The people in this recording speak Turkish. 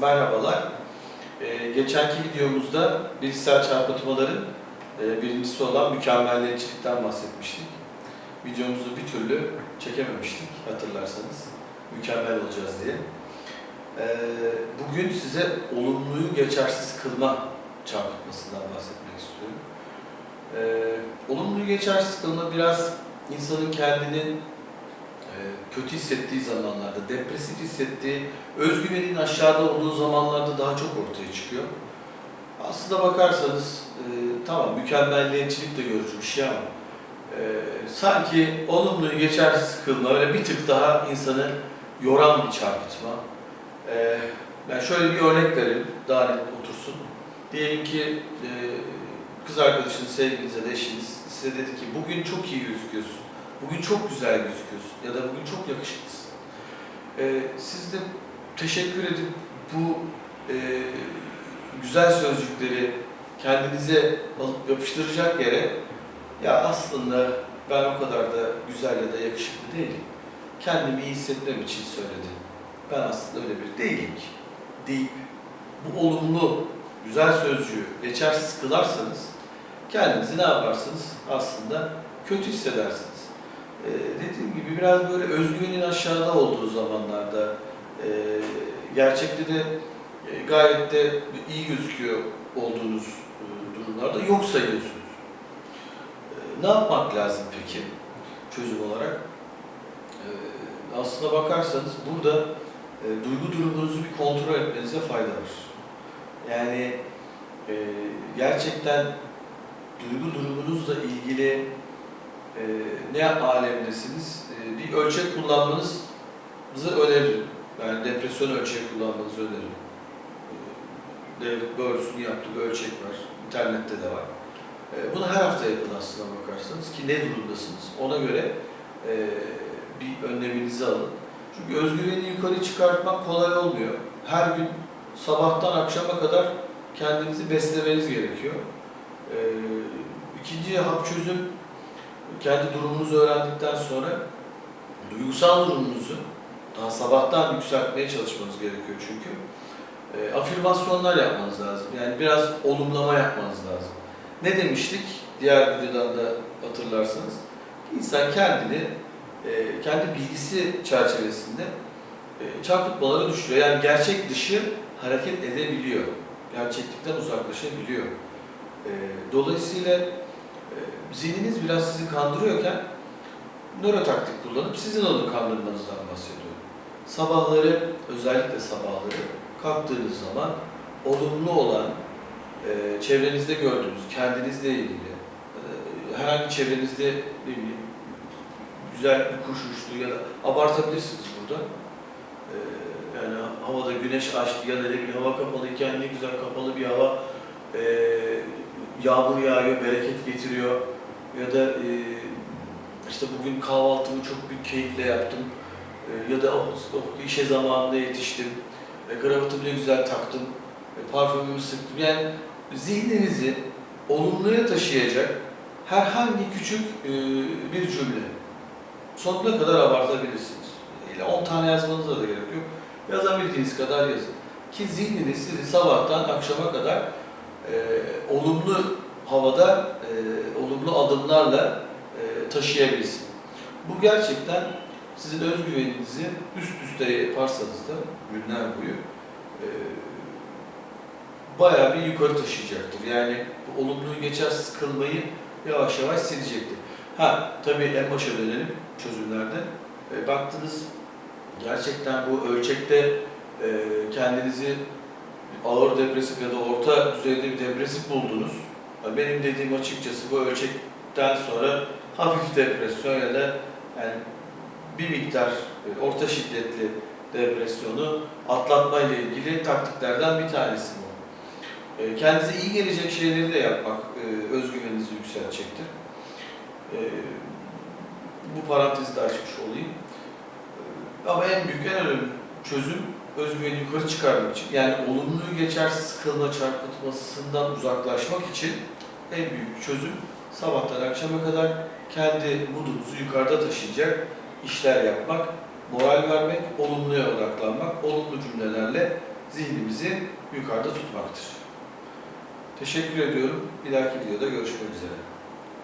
Merhabalar. Ee, geçenki videomuzda bilişsel çarpıtmaların e, birincisi olan mükemmelliyetçilikten bahsetmiştik. Videomuzu bir türlü çekememiştik hatırlarsanız. Mükemmel olacağız diye. Ee, bugün size olumluyu geçersiz kılma çarpıtmasından bahsetmek istiyorum. Ee, olumluyu geçersiz kılma biraz insanın kendinin e, kötü hissettiği zamanlarda, depresif hissettiği, özgüvenin aşağıda olduğu zamanlarda daha çok ortaya çıkıyor. Aslında bakarsanız e, tamam mükemmelliyetçilik de görücü bir şey ama e, sanki olumluyu geçersiz kılma, öyle bir tık daha insanı yoran bir çarpıtma. E, ben şöyle bir örnek verelim, daha net otursun. Diyelim ki e, kız arkadaşınız, sevgiliniz ya eşiniz size dedi ki bugün çok iyi gözüküyorsun. Bugün çok güzel gözüküyorsun ya da bugün çok yakışıklısın. Ee, siz de teşekkür edip bu e, güzel sözcükleri kendinize alıp yapıştıracak yere ya aslında ben o kadar da güzel ya da yakışıklı değilim. Kendimi iyi hissetmem için söyledim. Ben aslında öyle bir değilim ki. Deyip bu olumlu, güzel sözcüğü geçersiz kılarsanız kendinizi ne yaparsınız? Aslında kötü hissedersiniz. Ee, dediğim gibi biraz böyle özgüvenin aşağıda olduğu zamanlarda e, gerçekte de e, gayet de iyi gözüküyor olduğunuz e, durumlarda yok sayıyorsunuz. E, ne yapmak lazım peki çözüm olarak? E, aslına bakarsanız burada e, duygu durumunuzu bir kontrol etmenize fayda var. Yani e, gerçekten duygu durumunuzla ilgili e, ne alemdesiniz? E, bir ölçek kullanmanızı öneririm. Yani depresyon ölçeği kullanmanızı öneririm. E, David Burris'un yaptığı bir ölçek var. İnternette de var. E, bunu her hafta yapın aslına bakarsanız ki ne durumdasınız. Ona göre e, bir önleminizi alın. Çünkü özgüveni yukarı çıkartmak kolay olmuyor. Her gün sabahtan akşama kadar kendinizi beslemeniz gerekiyor. E, ikinci hap çözüm kendi durumunuzu öğrendikten sonra duygusal durumunuzu daha sabahtan yükseltmeye çalışmanız gerekiyor çünkü. E, afirmasyonlar yapmanız lazım. Yani biraz olumlama yapmanız lazım. Ne demiştik diğer videodan da hatırlarsanız? İnsan kendini e, kendi bilgisi çerçevesinde e, çarpıtmalara düşürüyor. Yani gerçek dışı hareket edebiliyor. Gerçeklikten uzaklaşabiliyor. E, dolayısıyla zihniniz biraz sizi kandırıyorken nörotaktik kullanıp sizin onu kandırmanızdan bahsediyorum. Sabahları, özellikle sabahları kalktığınız zaman olumlu olan, e, çevrenizde gördüğünüz, kendinizle ilgili, e, herhangi çevrenizde ne bileyim, güzel bir kuş uçtu ya da abartabilirsiniz burada. E, yani havada güneş açtı ya da ne bileyim hava kapalıyken ne güzel kapalı bir hava, e, yağmur yağıyor, bereket getiriyor ya da e, işte bugün kahvaltımı çok büyük keyifle yaptım e, ya da oh, oh, işe zamanında yetiştim, e, kravatımı ne güzel taktım, e, parfümümü sıktım. Yani zihninizi olumluya taşıyacak herhangi küçük e, bir cümle. Sonuna kadar abartabilirsiniz. İle 10 tane yazmanıza da gerek yok. Yazabildiğiniz kadar yazın. Ki zihniniz sizi sabahtan akşama kadar e, olumlu havada, e, olumlu adımlarla e, taşıyabilsin. Bu gerçekten sizin özgüveninizi üst üste yaparsanız da günler boyu e, bayağı bir yukarı taşıyacaktır. Yani bu olumluyu geçersiz kılmayı yavaş yavaş silecektir. Ha tabii en başa dönelim çözümlerde. E, baktınız gerçekten bu ölçekte e, kendinizi ağır depresif ya da orta düzeyde bir depresif buldunuz. Benim dediğim açıkçası bu ölçekten sonra hafif depresyon ya da yani bir miktar e, orta şiddetli depresyonu atlatma ile ilgili taktiklerden bir tanesi bu. E, Kendinize iyi gelecek şeyleri de yapmak e, özgüveninizi yükseltecektir. Bu parantezi de açmış olayım. Ama en büyük, en önemli çözüm özgüveni yukarı çıkarmak için, yani olumluyu geçersiz kılma çarpıtmasından uzaklaşmak için en büyük çözüm sabahtan akşama kadar kendi moodumuzu yukarıda taşıyacak işler yapmak, moral vermek, olumluya odaklanmak, olumlu cümlelerle zihnimizi yukarıda tutmaktır. Teşekkür ediyorum. Bir dahaki videoda görüşmek üzere.